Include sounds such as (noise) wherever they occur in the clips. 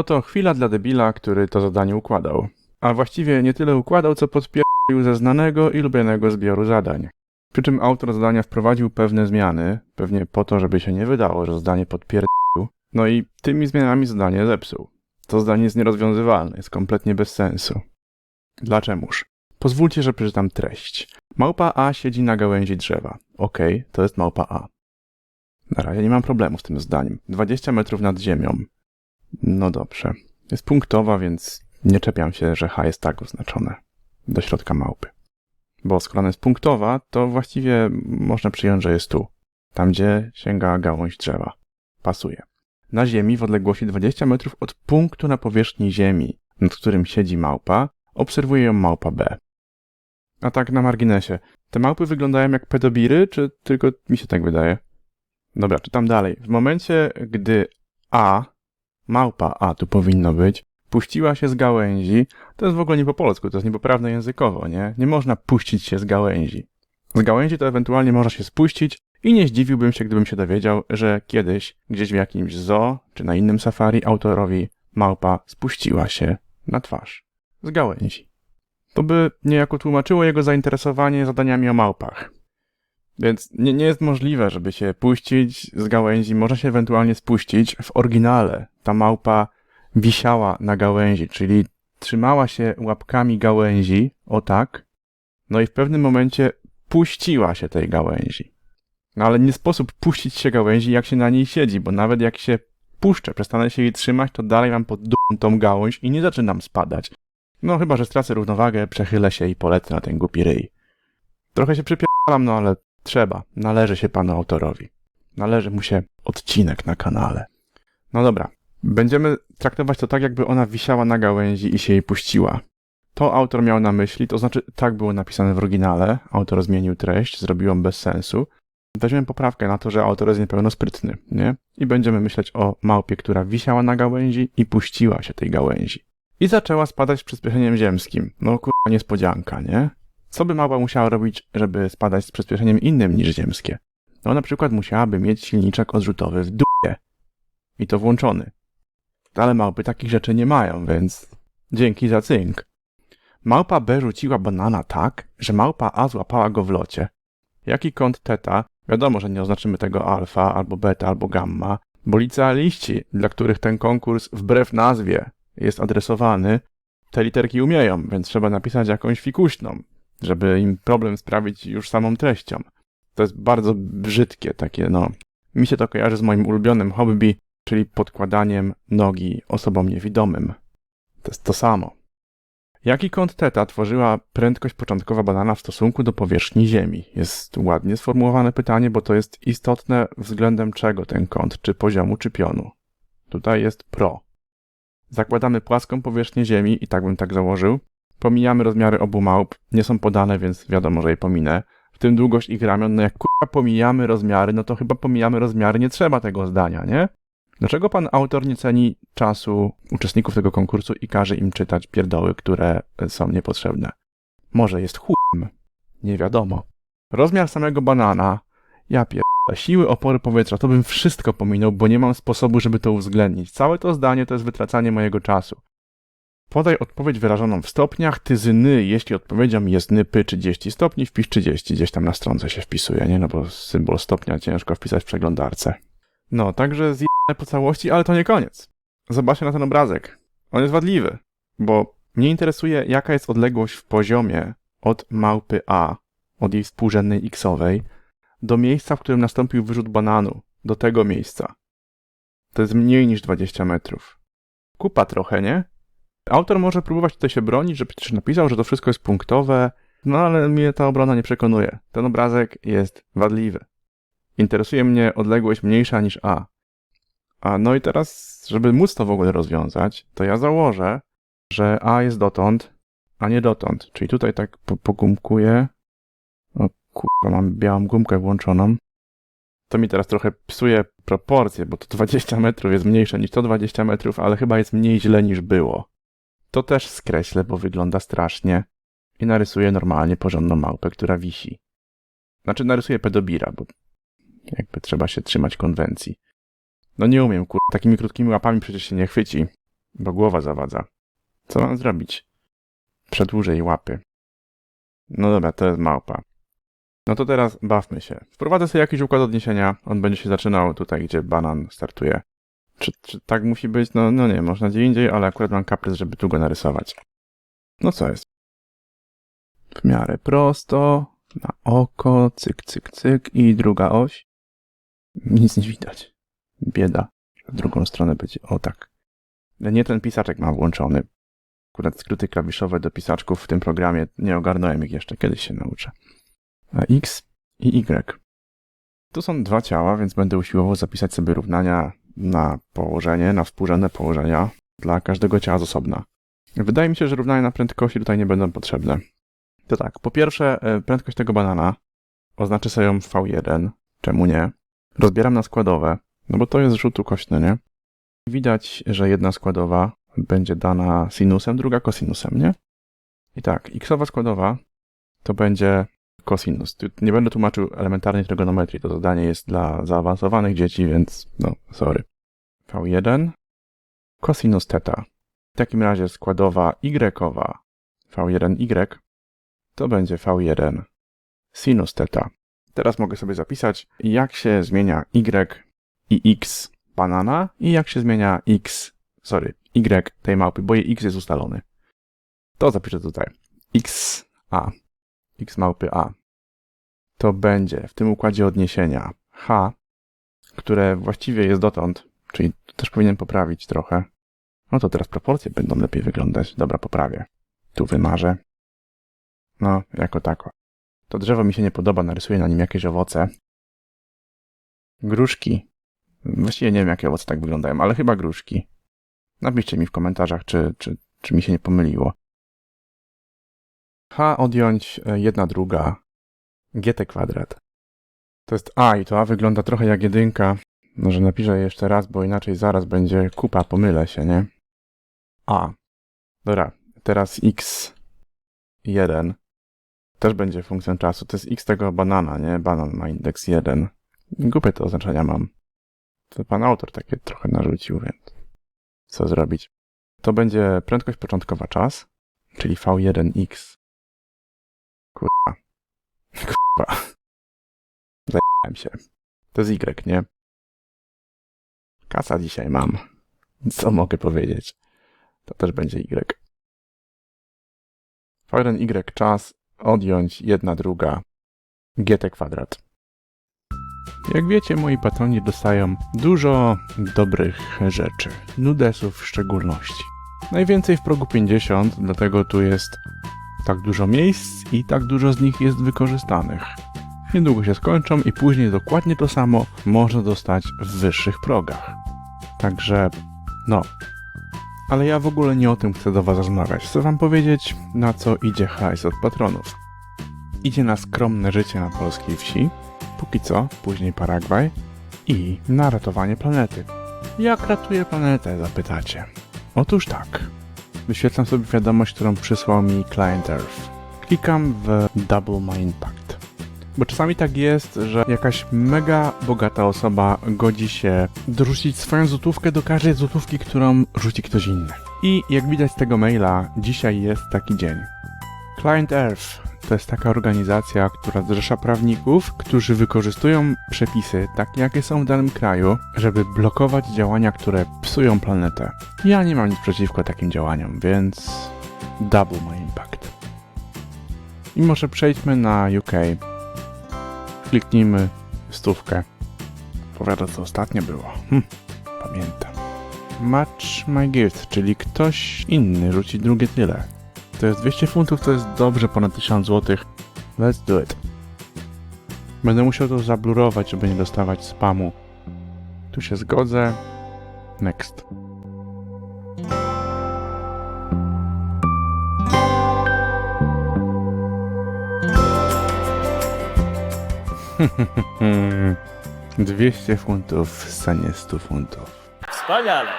Oto chwila dla debila, który to zadanie układał. A właściwie nie tyle układał, co podpierdolił ze znanego i lubianego zbioru zadań. Przy czym autor zadania wprowadził pewne zmiany, pewnie po to, żeby się nie wydało, że zadanie podpierdolił. No i tymi zmianami zadanie zepsuł. To zdanie jest nierozwiązywalne, jest kompletnie bez sensu. Dlaczegoż? Pozwólcie, że przeczytam treść. Małpa A siedzi na gałęzi drzewa. Okej, to jest małpa A. Na razie nie mam problemu z tym zdaniem. 20 metrów nad ziemią. No dobrze. Jest punktowa, więc nie czepiam się, że H jest tak oznaczone. Do środka małpy. Bo skoro ona jest punktowa, to właściwie można przyjąć, że jest tu. Tam, gdzie sięga gałąź drzewa. Pasuje. Na ziemi w odległości 20 metrów od punktu na powierzchni ziemi, nad którym siedzi małpa, obserwuje ją małpa B. A tak na marginesie. Te małpy wyglądają jak pedobiry, czy tylko mi się tak wydaje? Dobra, czytam dalej. W momencie, gdy A, małpa A tu powinno być, puściła się z gałęzi, to jest w ogóle nie po polsku, to jest niepoprawne językowo, nie? Nie można puścić się z gałęzi. Z gałęzi to ewentualnie można się spuścić i nie zdziwiłbym się, gdybym się dowiedział, że kiedyś gdzieś w jakimś zoo czy na innym safari autorowi małpa spuściła się na twarz. Z gałęzi. To by niejako tłumaczyło jego zainteresowanie zadaniami o małpach. Więc nie, nie jest możliwe, żeby się puścić z gałęzi. Może się ewentualnie spuścić. W oryginale ta małpa wisiała na gałęzi, czyli trzymała się łapkami gałęzi, o tak, no i w pewnym momencie puściła się tej gałęzi. No ale nie sposób puścić się gałęzi, jak się na niej siedzi, bo nawet jak się puszczę, przestanę się jej trzymać, to dalej mam pod dupą tą gałąź i nie zaczynam spadać. No chyba, że stracę równowagę, przechylę się i polecę na ten głupi ryj. Trochę się przypieram, no ale trzeba. Należy się panu autorowi. Należy mu się odcinek na kanale. No dobra. Będziemy traktować to tak, jakby ona wisiała na gałęzi i się jej puściła. To autor miał na myśli, to znaczy tak było napisane w oryginale. Autor zmienił treść, zrobił ją bez sensu. Weźmiemy poprawkę na to, że autor jest niepełnosprytny, nie? I będziemy myśleć o małpie, która wisiała na gałęzi i puściła się tej gałęzi. I zaczęła spadać z przyspieszeniem ziemskim. No kurwa niespodzianka, nie? Co by małpa musiała robić, żeby spadać z przyspieszeniem innym niż ziemskie? No na przykład musiałaby mieć silniczek odrzutowy w dupie. I to włączony. Ale małpy takich rzeczy nie mają, więc dzięki za cynk. Małpa B rzuciła banana tak, że małpa A złapała go w locie. Jaki kąt teta? Wiadomo, że nie oznaczymy tego alfa, albo beta, albo gamma, bo licealiści, dla których ten konkurs wbrew nazwie jest adresowany, te literki umieją, więc trzeba napisać jakąś fikuśną, żeby im problem sprawić już samą treścią. To jest bardzo brzydkie takie, no. Mi się to kojarzy z moim ulubionym hobby, czyli podkładaniem nogi osobom niewidomym. To jest to samo. Jaki kąt teta tworzyła prędkość początkowa banana w stosunku do powierzchni Ziemi? Jest ładnie sformułowane pytanie, bo to jest istotne względem czego ten kąt, czy poziomu, czy pionu. Tutaj jest pro. Zakładamy płaską powierzchnię Ziemi i tak bym tak założył. Pomijamy rozmiary obu małp, nie są podane, więc wiadomo, że je pominę. W tym długość ich ramion, no jak kurwa pomijamy rozmiary, no to chyba pomijamy rozmiary, nie trzeba tego zdania, nie? Dlaczego pan autor nie ceni czasu uczestników tego konkursu i każe im czytać pierdoły, które są niepotrzebne? Może jest chujem? Nie wiadomo. Rozmiar samego banana, ja pierdolę, siły opory powietrza, to bym wszystko pominął, bo nie mam sposobu, żeby to uwzględnić. Całe to zdanie to jest wytracanie mojego czasu. Podaj odpowiedź wyrażoną w stopniach, ty z ny, jeśli odpowiedzią jest nypy 30 stopni, wpisz 30, gdzieś tam na stronce się wpisuje, nie? No bo symbol stopnia ciężko wpisać w przeglądarce. No, także zjebane po całości, ale to nie koniec. Zobaczcie na ten obrazek. On jest wadliwy, bo mnie interesuje, jaka jest odległość w poziomie od małpy A, od jej współrzędnej x-owej, do miejsca, w którym nastąpił wyrzut bananu, do tego miejsca. To jest mniej niż 20 metrów. Kupa trochę, nie? Autor może próbować tutaj się bronić, że przecież napisał, że to wszystko jest punktowe, no ale mnie ta obrona nie przekonuje. Ten obrazek jest wadliwy. Interesuje mnie odległość mniejsza niż A. A no i teraz, żeby móc to w ogóle rozwiązać, to ja założę, że A jest dotąd, a nie dotąd. Czyli tutaj tak po pogumkuję. O kurwa, mam białą gumkę włączoną. To mi teraz trochę psuje proporcje, bo to 20 metrów jest mniejsze niż to 20 metrów, ale chyba jest mniej źle niż było. To też skreślę, bo wygląda strasznie. I narysuję normalnie porządną małpę, która wisi. Znaczy narysuję pedobira, bo jakby trzeba się trzymać konwencji. No nie umiem, kur... takimi krótkimi łapami przecież się nie chwyci. bo głowa zawadza. Co mam zrobić? Przedłużę jej łapy. No dobra, to jest małpa. No to teraz bawmy się. Wprowadzę sobie jakiś układ odniesienia. On będzie się zaczynał tutaj, gdzie banan startuje. Czy, czy tak musi być? No, no nie, można gdzie indziej, ale akurat mam kaprys, żeby tu go narysować. No co jest? W miarę prosto, na oko, cyk, cyk, cyk i druga oś. Nic nie widać. Bieda. W drugą stronę będzie, o tak. Nie ten pisaczek mam włączony. Akurat skróty klawiszowe do pisaczków w tym programie nie ogarnąłem ich jeszcze, kiedyś się nauczę. A X i Y. Tu są dwa ciała, więc będę usiłował zapisać sobie równania na położenie, na współrzędne położenia dla każdego ciała z osobna. Wydaje mi się, że równania na prędkości tutaj nie będą potrzebne. To tak, po pierwsze, e, prędkość tego banana oznaczę sobie ją V1. Czemu nie? Rozbieram na składowe, no bo to jest rzut ukośny, nie? Widać, że jedna składowa będzie dana sinusem, druga kosinusem, nie? I tak, xowa składowa to będzie kosinus. Nie będę tłumaczył elementarnej trygonometrii, to zadanie jest dla zaawansowanych dzieci, więc no, sorry. V1 kosinus theta. W takim razie składowa y-owa V1y to będzie V1 sinus theta. Teraz mogę sobie zapisać, jak się zmienia y i x banana i jak się zmienia x, sorry, y tej małpy, bo jej x jest ustalony. To zapiszę tutaj. x a, x małpy a. To będzie w tym układzie odniesienia h, które właściwie jest dotąd, czyli też powinien poprawić trochę. No to teraz proporcje będą lepiej wyglądać. Dobra, poprawię. Tu wymarzę. No, jako tako. To drzewo mi się nie podoba, narysuję na nim jakieś owoce. Gruszki. Właściwie nie wiem, jakie owoce tak wyglądają, ale chyba gruszki. Napiszcie mi w komentarzach, czy, czy, czy mi się nie pomyliło. H odjąć e, jedna druga. GT kwadrat. To jest A i to A wygląda trochę jak jedynka. Może napiszę je jeszcze raz, bo inaczej zaraz będzie kupa, pomylę się, nie? A. Dobra, teraz x1 też będzie funkcją czasu. To jest x tego banana, nie? Banan ma indeks 1. Głupie to oznaczenia mam. To pan autor takie trochę narzucił, więc co zrobić? To będzie prędkość początkowa czas, czyli v1x. Kurwa. (laughs) Kurwa. Zajebałem się. To jest y, nie? Kasa dzisiaj mam. Co mogę powiedzieć? To też będzie y. v1y czas odjąć jedna druga gt kwadrat. Jak wiecie, moi patroni dostają dużo dobrych rzeczy, nudesów w szczególności. Najwięcej w progu 50, dlatego tu jest tak dużo miejsc i tak dużo z nich jest wykorzystanych. Niedługo się skończą i później dokładnie to samo można dostać w wyższych progach. Także, no. Ale ja w ogóle nie o tym chcę do Was rozmawiać. Chcę Wam powiedzieć, na co idzie hajs od patronów. Idzie na skromne życie na polskiej wsi, póki co, później Paragwaj i na ratowanie planety. Jak ratuję planetę, zapytacie? Otóż tak. Wyświetlam sobie wiadomość, którą przysłał mi Client Earth. Klikam w Double My Impact. Bo czasami tak jest, że jakaś mega bogata osoba godzi się dorzucić swoją złotówkę do każdej złotówki, którą rzuci ktoś inny. I jak widać z tego maila, dzisiaj jest taki dzień. Client Earth to jest taka organizacja, która zrzesza prawników, którzy wykorzystują przepisy takie, jakie są w danym kraju, żeby blokować działania, które psują planetę. Ja nie mam nic przeciwko takim działaniom, więc double my impact. I może przejdźmy na UK. Kliknijmy stówkę. Powiada, co ostatnio było. Hm, pamiętam. Match my gift, czyli ktoś inny rzuci drugie tyle. To jest 200 funtów, to jest dobrze ponad 1000 zł. Let's do it. Będę musiał to zablurować, żeby nie dostawać spamu. Tu się zgodzę. Next. (laughs) Dwieście funtów w stanie 100 funtów. Wspaniale!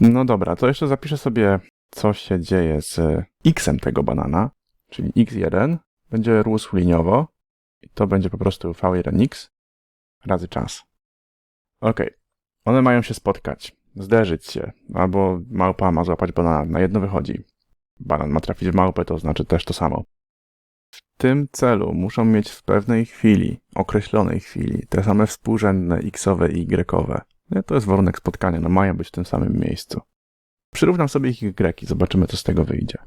No dobra, to jeszcze zapiszę sobie, co się dzieje z x-em tego banana, czyli x1 będzie rósł liniowo i to będzie po prostu v1x razy czas. Ok, one mają się spotkać. zderzyć się, albo małpa ma złapać banana, na jedno wychodzi. Banan ma trafić w małpę, to znaczy też to samo. W tym celu muszą mieć w pewnej chwili, określonej chwili, te same współrzędne xowe i y-owe. Nie, To jest warunek spotkania, no mają być w tym samym miejscu. Przyrównam sobie ich y i zobaczymy, co z tego wyjdzie.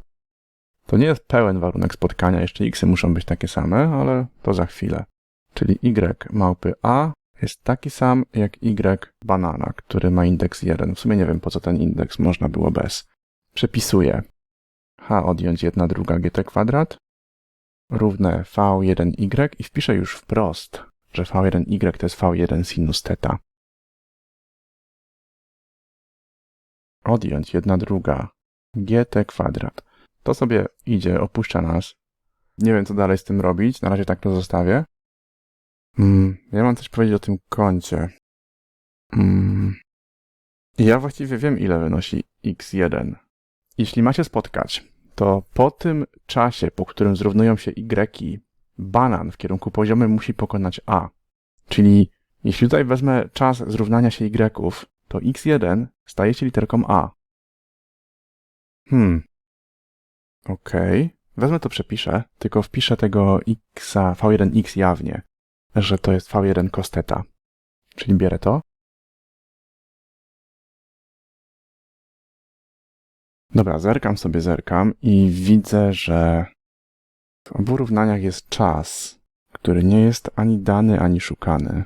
To nie jest pełen warunek spotkania, jeszcze xy muszą być takie same, ale to za chwilę. Czyli y małpy a jest taki sam jak y banana, który ma indeks 1. W sumie nie wiem, po co ten indeks, można było bez. Przepisuję h odjąć 1 druga gt kwadrat równe v1y i wpiszę już wprost, że v1y to jest v1 sinus θ. Odjąć 1 druga gt kwadrat. To sobie idzie, opuszcza nas. Nie wiem, co dalej z tym robić. Na razie tak to zostawię. Mm, ja mam coś powiedzieć o tym kącie. Mm. Ja właściwie wiem, ile wynosi x1. Jeśli ma się spotkać, to po tym czasie, po którym zrównują się y, banan w kierunku poziomym musi pokonać a. Czyli jeśli tutaj wezmę czas zrównania się y, to x1 staje się literką a. Hmm. Okej. Wezmę to przepiszę, tylko wpiszę tego x, v1x jawnie, że to jest v1 cos θ. Czyli bierę to. Dobra, zerkam sobie, zerkam i widzę, że w obu równaniach jest czas, który nie jest ani dany, ani szukany.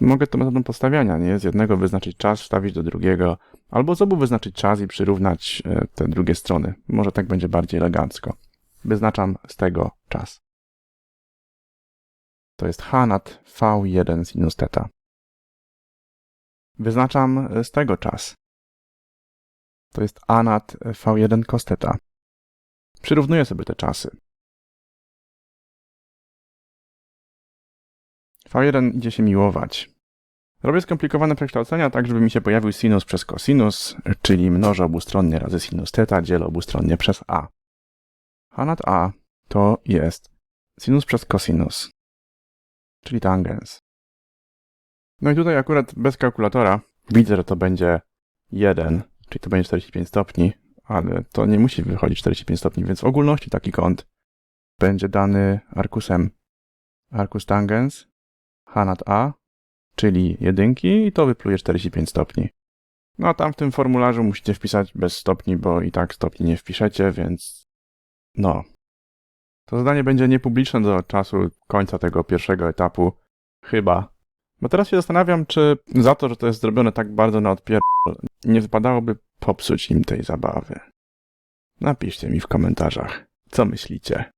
Mogę to metodą postawiania, nie? Z jednego wyznaczyć czas, wstawić do drugiego, albo z obu wyznaczyć czas i przyrównać e, te drugie strony. Może tak będzie bardziej elegancko. Wyznaczam z tego czas. To jest h nad v1 sinus θ. Wyznaczam z tego czas. To jest a nad v1 cos θ. Przyrównuję sobie te czasy. V1 idzie się miłować. Robię skomplikowane przekształcenia tak, żeby mi się pojawił sinus przez cosinus, czyli mnożę obustronnie razy sinus θ, dzielę obustronnie przez a. h nad a to jest sinus przez cosinus, czyli tangens. No i tutaj akurat bez kalkulatora widzę, że to będzie 1, czyli to będzie 45 stopni, ale to nie musi wychodzić 45 stopni, więc w ogólności taki kąt będzie dany arkusem arkus tangens h nad a, czyli jedynki i to wypluje 45 stopni. No a tam w tym formularzu musicie wpisać bez stopni, bo i tak stopni nie wpiszecie, więc no. To zadanie będzie niepubliczne do czasu końca tego pierwszego etapu. Chyba. Bo teraz się zastanawiam, czy za to, że to jest zrobione tak bardzo na odpier... nie wypadałoby popsuć im tej zabawy. Napiszcie mi w komentarzach, co myślicie.